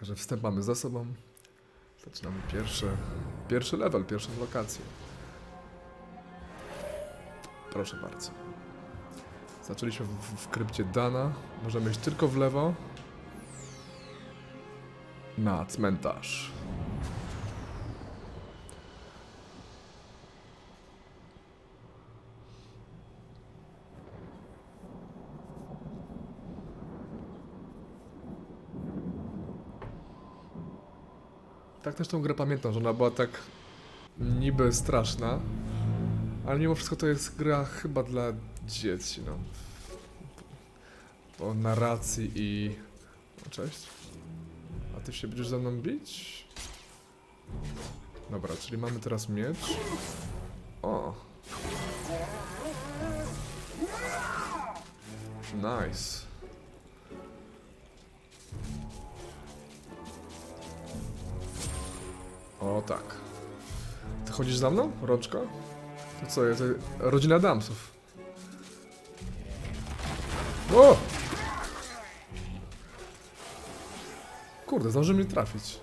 Także wstęp mamy za sobą. Zaczynamy pierwszy, pierwszy level, pierwszą lokację. Proszę bardzo. Zaczęliśmy w, w krypcie Dana. Możemy iść tylko w lewo. Na cmentarz. Też tą grę pamiętam, że ona była tak niby straszna, ale mimo wszystko to jest gra chyba dla dzieci, no. O narracji i... O, cześć. A ty się będziesz ze mną bić? Dobra, czyli mamy teraz miecz. O! Nice. O tak. Ty chodzisz za mną, Rączko? To co, jest rodzina Adamsów. O! Kurde, zdąży mnie trafić.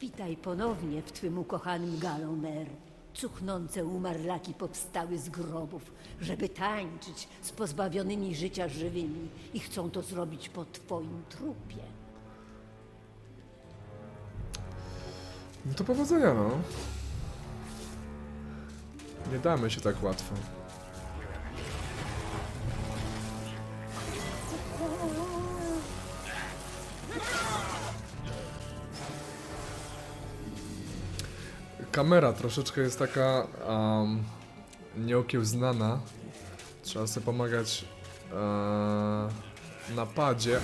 Witaj ponownie w twym ukochanym Galomer. Cuchnące umarlaki powstały z grobów, żeby tańczyć z pozbawionymi życia żywymi i chcą to zrobić po twoim trupie. No to powodzenia, no. Nie damy się tak łatwo. Kamera troszeczkę jest taka um, nieokiełznana. Trzeba sobie pomagać e, na padzie.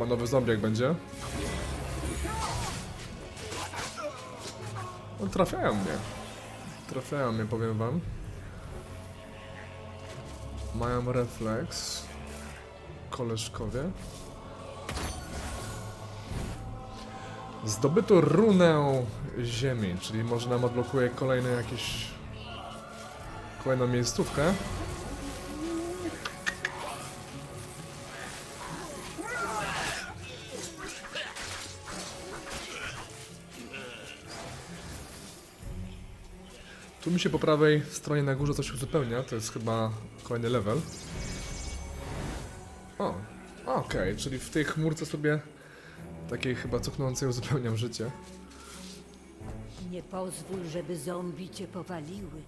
Chyba nowy zombiak będzie. No, trafiają mnie. Trafiają mnie, powiem wam. Mają refleks. Koleżkowie. Zdobyto runę ziemi, czyli może nam odblokuje kolejny jakiś... Kolejną miejscówkę. Tu mi się po prawej stronie na górze coś uzupełnia, to jest chyba kolejny level. O, okej, czyli w tej chmurce sobie takiej chyba cuchnącej uzupełniam życie. Nie pozwól, żeby zombie cię powaliły.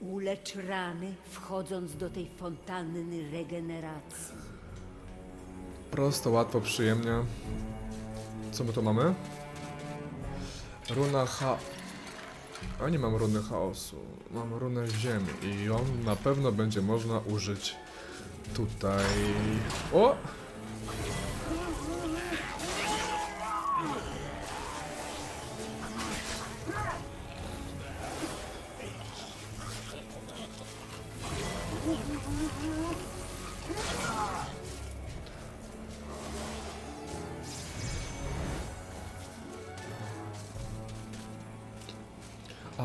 Ulecz rany, wchodząc do tej fontanny regeneracji. Prosto, łatwo, przyjemnie. Co my tu mamy? Runa cha... A nie mam runy chaosu. Mam runę ziemi i ją na pewno będzie można użyć tutaj. O!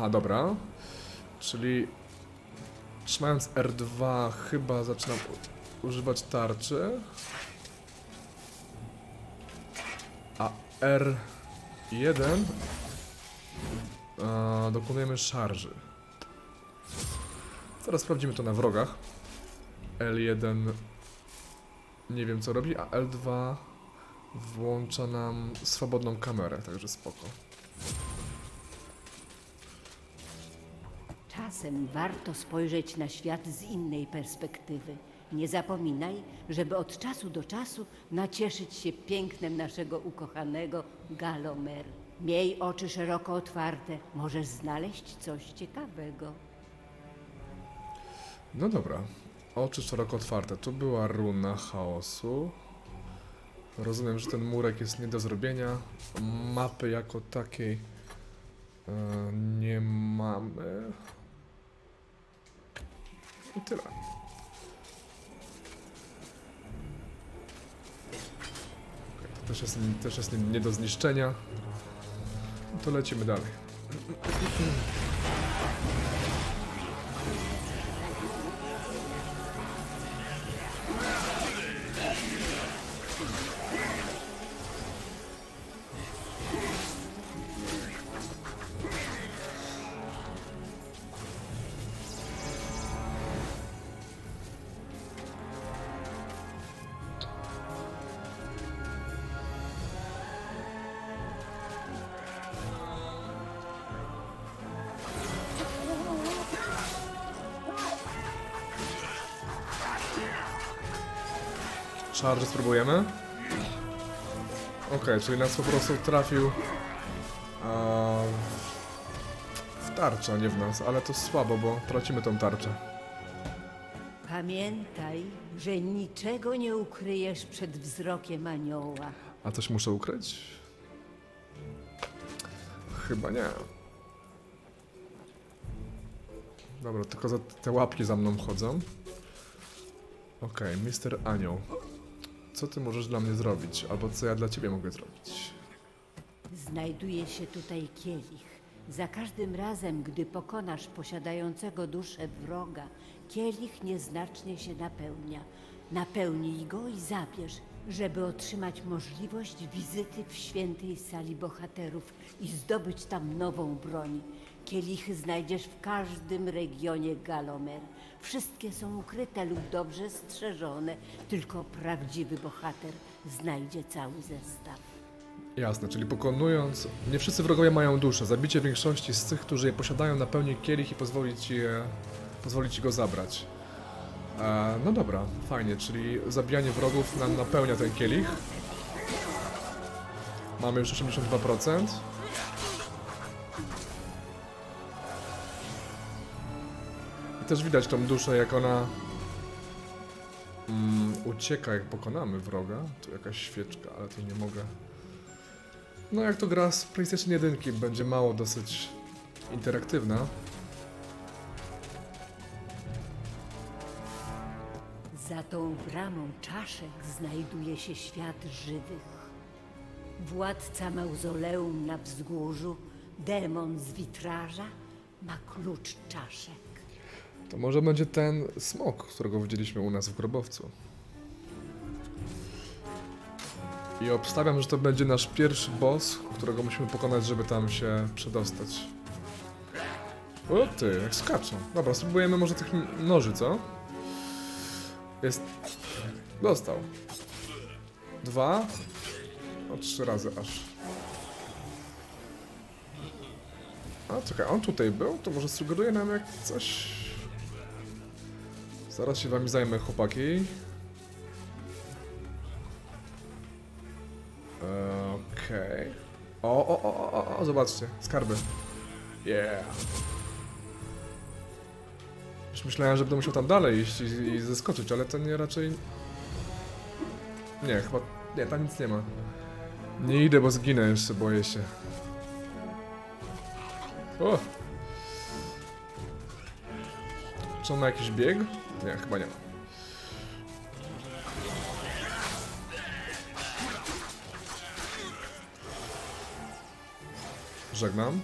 A, dobra. Czyli trzymając R2 chyba zaczynam używać tarczy. A R1 a, dokonujemy szarży. Teraz sprawdzimy to na wrogach. L1 nie wiem co robi, a L2 włącza nam swobodną kamerę, także spoko. Czasem warto spojrzeć na świat z innej perspektywy. Nie zapominaj, żeby od czasu do czasu nacieszyć się pięknem naszego ukochanego Galomer. Miej oczy szeroko otwarte, możesz znaleźć coś ciekawego. No dobra. Oczy szeroko otwarte. Tu była runa chaosu. Rozumiem, że ten murek jest nie do zrobienia. Mapy jako takiej e, nie mamy. I tyle. Okej, to też jest, też jest nie do zniszczenia. to lecimy dalej. Charge spróbujemy. Okej, czyli nas po prostu trafił w tarczę, a nie w nas, ale to słabo, bo tracimy tą tarczę. Pamiętaj, że niczego nie ukryjesz przed wzrokiem anioła. A coś muszę ukryć? Chyba nie. Dobra, tylko te łapki za mną chodzą. Okej, Mister Anioł. Co ty możesz dla mnie zrobić? Albo co ja dla ciebie mogę zrobić? Znajduje się tutaj kielich. Za każdym razem, gdy pokonasz posiadającego duszę wroga, kielich nieznacznie się napełnia. Napełnij go i zabierz, żeby otrzymać możliwość wizyty w świętej sali bohaterów i zdobyć tam nową broń. Kielichy znajdziesz w każdym regionie Galomer. Wszystkie są ukryte lub dobrze strzeżone, tylko prawdziwy bohater znajdzie cały zestaw. Jasne, czyli pokonując... Nie wszyscy wrogowie mają duszę. Zabicie większości z tych, którzy je posiadają, napełni kielich i pozwoli ci, je, pozwoli ci go zabrać. E, no dobra, fajnie, czyli zabijanie wrogów nam napełnia ten kielich. Mamy już 82%. Też widać tą duszę, jak ona mm, ucieka, jak pokonamy wroga. Tu jakaś świeczka, ale to nie mogę. No jak to gra z PlayStation 1 będzie mało dosyć interaktywna. Za tą bramą czaszek znajduje się świat żywych. Władca mauzoleum na wzgórzu, demon z witraża, ma klucz czaszek. To może będzie ten smok, którego widzieliśmy u nas w grobowcu. I obstawiam, że to będzie nasz pierwszy boss, którego musimy pokonać, żeby tam się przedostać. O ty, jak skaczą. Dobra, spróbujemy może tych noży, co? Jest... Dostał. Dwa. O, trzy razy aż. A, czekaj, on tutaj był? To może sugeruje nam jak coś... Zaraz się wami zajmę, chłopaki. Okej. O, o, o, o, o, zobaczcie, skarby. Yeah. Już myślałem, że będę musiał tam dalej iść i, i zeskoczyć, ale to nie raczej... Nie, chyba... Nie, tam nic nie ma. Nie idę, bo zginę jeszcze, boję się. O! Czy on ma jakiś bieg? Nie, chyba nie ma. Żegnam.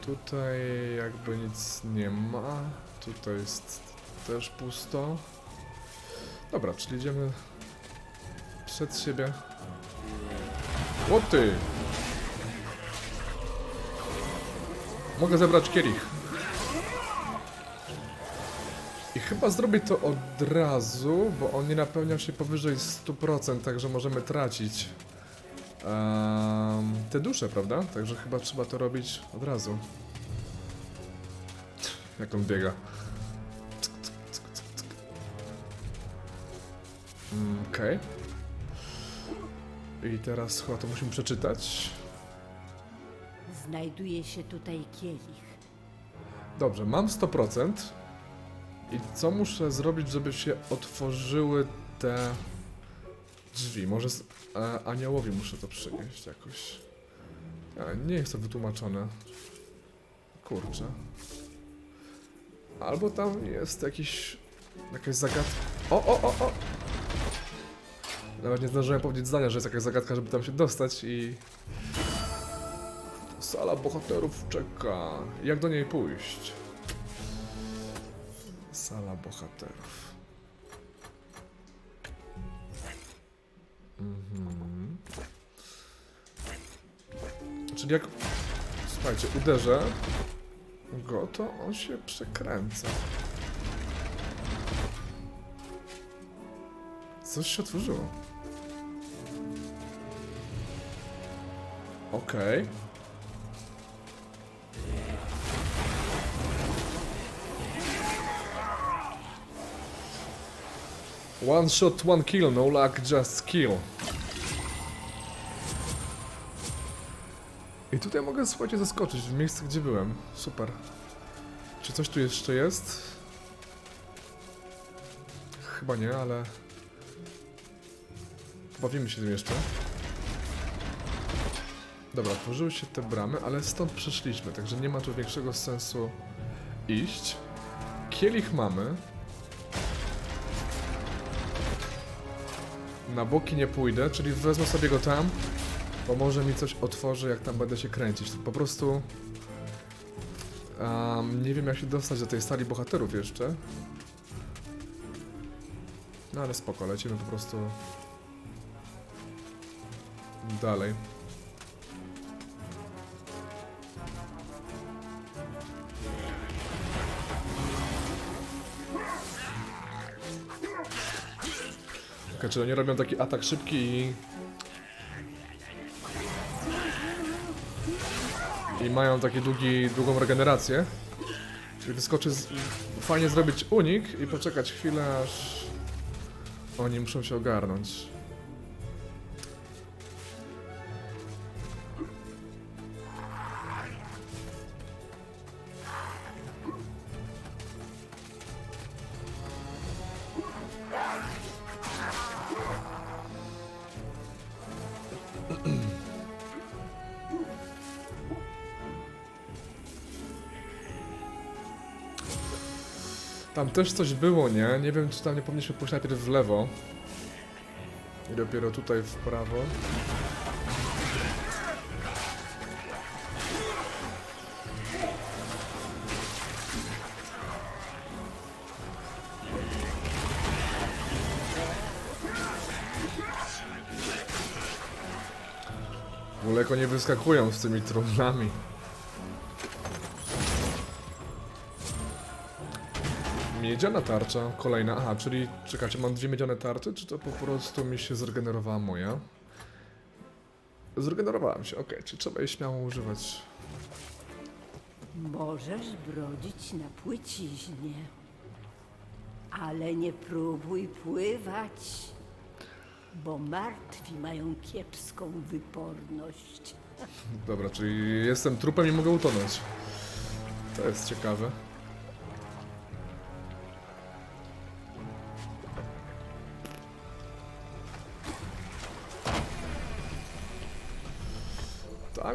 Tutaj jakby nic nie ma. Tutaj jest też pusto. Dobra, czyli idziemy przed siebie. O ty! Mogę zebrać kielich. I chyba zrobię to od razu, bo on nie napełniał się powyżej 100%, także możemy tracić em, te dusze, prawda? Także chyba trzeba to robić od razu. Jak on biega. Okej. I teraz chyba to musimy przeczytać. Znajduje się tutaj kielich. Dobrze, mam 100%. I co muszę zrobić, żeby się otworzyły te drzwi? Może z, e, aniołowi muszę to przynieść jakoś. E, nie jest to wytłumaczone. Kurczę. Albo tam jest jakiś... jakaś zagadka. O, o, o, o! Nawet nie zdążyłem powiedzieć zdania, że jest jakaś zagadka, żeby tam się dostać i... Sala bohaterów czeka. Jak do niej pójść? Sala bohaterów. Mhm. Czyli jak... Słuchajcie, uderzę go, to on się przekręca. Coś się otworzyło. Okej. One shot, one kill, no luck, just kill. I tutaj mogę, słuchajcie, zaskoczyć w miejscu, gdzie byłem. Super. Czy coś tu jeszcze jest? Chyba nie, ale... Bawimy się tym jeszcze. Dobra, otworzyły się te bramy, ale stąd przeszliśmy, także nie ma tu większego sensu iść. Kielich mamy. Na boki nie pójdę, czyli wezmę sobie go tam, bo może mi coś otworzy, jak tam będę się kręcić. Po prostu... Um, nie wiem, jak się dostać do tej sali bohaterów jeszcze. No ale spoko, lecimy po prostu dalej. Czyli oni robią taki atak szybki i... I mają taki długi, długą regenerację. Czyli wyskoczy z... Fajnie zrobić unik i poczekać chwilę, aż... Oni muszą się ogarnąć. Też coś było, nie? Nie wiem, czy tam nie powinniśmy pójść najpierw w lewo. I dopiero tutaj w prawo. Jak oni wyskakują z tymi trumnami. Miedziana tarcza, kolejna. Aha, czyli czekajcie, mam dwie miedziane tarcze, czy to po prostu mi się zregenerowała moja? Zregenerowałem się, okej, czy trzeba jej śmiało używać? Możesz brodzić na płyciźnie, ale nie próbuj pływać, bo martwi mają kiepską wyporność. Dobra, czyli jestem trupem i mogę utonąć. To jest ciekawe.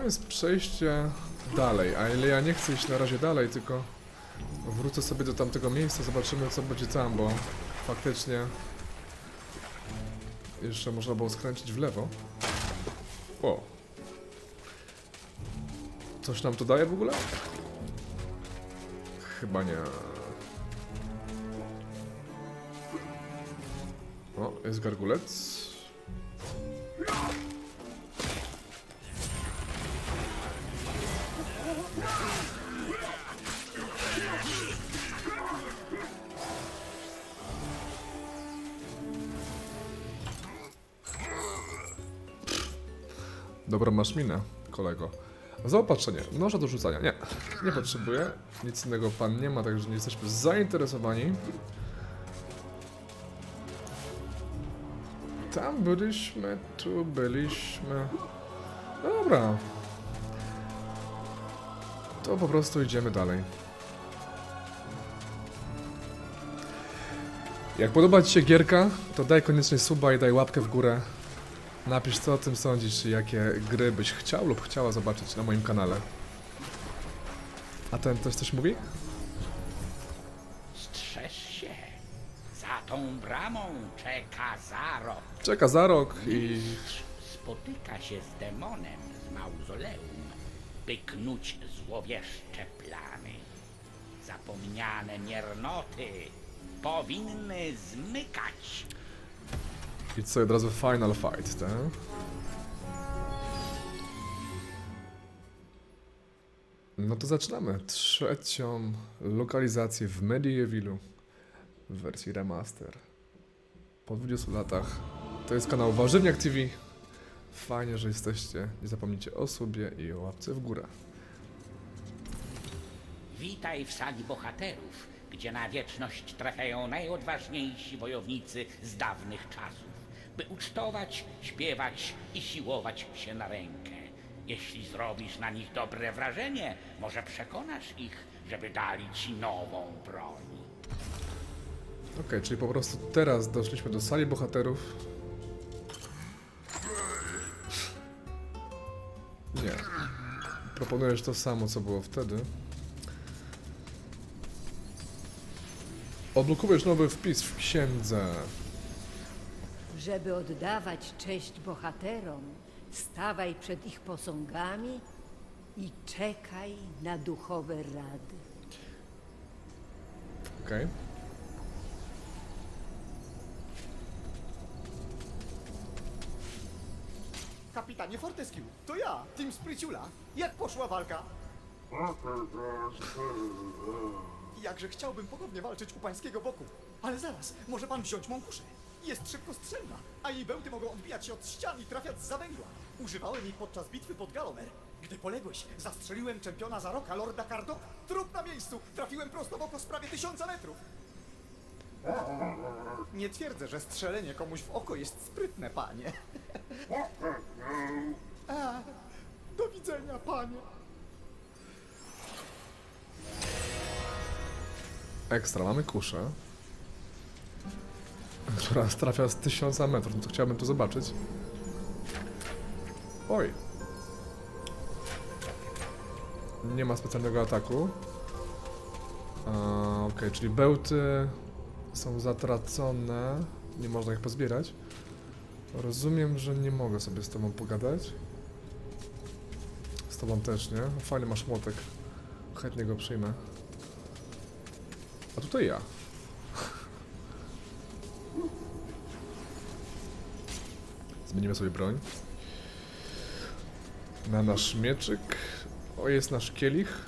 Tam jest przejście dalej, a ile ja nie chcę iść na razie dalej, tylko wrócę sobie do tamtego miejsca, zobaczymy co będzie tam, bo faktycznie jeszcze można było skręcić w lewo. O, Coś nam to daje w ogóle? Chyba nie. O, jest gargulec. Dobra, masz minę, kolego. Zaopatrzenie. Noża do rzucania. Nie, nie potrzebuję. Nic innego pan nie ma, także nie jesteśmy zainteresowani. Tam byliśmy, tu byliśmy. Dobra. To po prostu idziemy dalej. Jak podoba Ci się gierka, to daj koniecznie suba i daj łapkę w górę. Napisz co o tym sądzisz, jakie gry byś chciał lub chciała zobaczyć na moim kanale. A ten też coś mówi? Strzeż się. Za tą bramą czeka Zarok. Czeka za rok i Mistrz spotyka się z demonem z mauzoleum, by knuć złowieszcze plany. Zapomniane miernoty powinny zmykać. I co, od razu final fight, tak? No to zaczynamy. Trzecią lokalizację w Medievilu w wersji remaster. Po 20 latach. To jest kanał Warzywniak TV. Fajnie, że jesteście. Nie zapomnijcie o sobie i o łapce w górę. Witaj w sali bohaterów, gdzie na wieczność trafiają najodważniejsi wojownicy z dawnych czasów, by ucztować, śpiewać i siłować się na rękę. Jeśli zrobisz na nich dobre wrażenie, może przekonasz ich, żeby dali ci nową broń. Okej, czyli po prostu teraz doszliśmy do sali bohaterów. Nie. Proponujesz to samo, co było wtedy. Odblokujesz nowy wpis w księdze. Żeby oddawać cześć bohaterom, stawaj przed ich posągami i czekaj na duchowe rady. Okej. Kapitanie Fortescue, to ja, Tim Spryciula. Jak poszła walka? Jakże chciałbym ponownie walczyć u pańskiego boku. Ale zaraz, może pan wziąć mą kuszę. Jest szybkostrzelna, a jej bełty mogą odbijać się od ścian i trafiać z węgła. Używałem jej podczas bitwy pod Galomer. Gdy poległeś, zastrzeliłem czempiona za roka, Lorda Cardo. Trup na miejscu, trafiłem prosto w oko z prawie tysiąca metrów. Nie twierdzę, że strzelenie komuś w oko jest sprytne, panie. A, do widzenia, panie. Ekstra, mamy kuszę. Która trafia z 1000 metrów, no to chciałbym to zobaczyć. Oj. Nie ma specjalnego ataku. Okej, czyli bełty są zatracone. Nie można ich pozbierać. Rozumiem, że nie mogę sobie z tobą pogadać. Z tobą też, nie? Fajny masz młotek. Chętnie go przyjmę. A tutaj ja. Zmienimy sobie broń. Na nasz mieczyk. O, jest nasz kielich.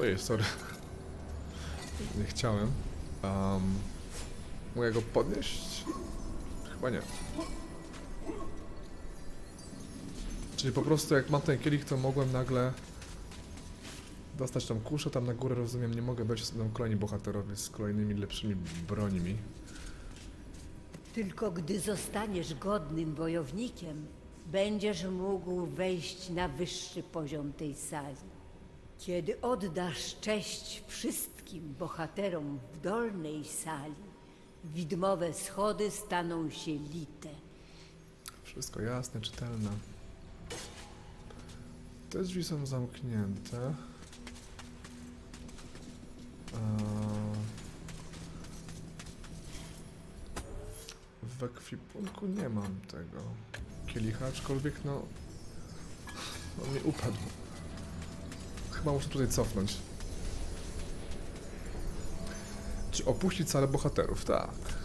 Ojej, sorry. Nie chciałem. Um, mogę go podnieść? Chyba nie. Czyli po prostu jak mam ten kielich, to mogłem nagle dostać tą kuszę, tam na górę rozumiem, nie mogę być, będą kolejni bohaterowie z kolejnymi lepszymi brońmi. Tylko gdy zostaniesz godnym wojownikiem, będziesz mógł wejść na wyższy poziom tej sali. Kiedy oddasz cześć wszystkim bohaterom w dolnej sali, widmowe schody staną się lite. Wszystko jasne, czytelne. Te drzwi są zamknięte. Eee, W ekwipunku nie mam tego kielicha, aczkolwiek no... On mi upadł. Chyba muszę tutaj cofnąć. Czy opuścić salę bohaterów? Tak.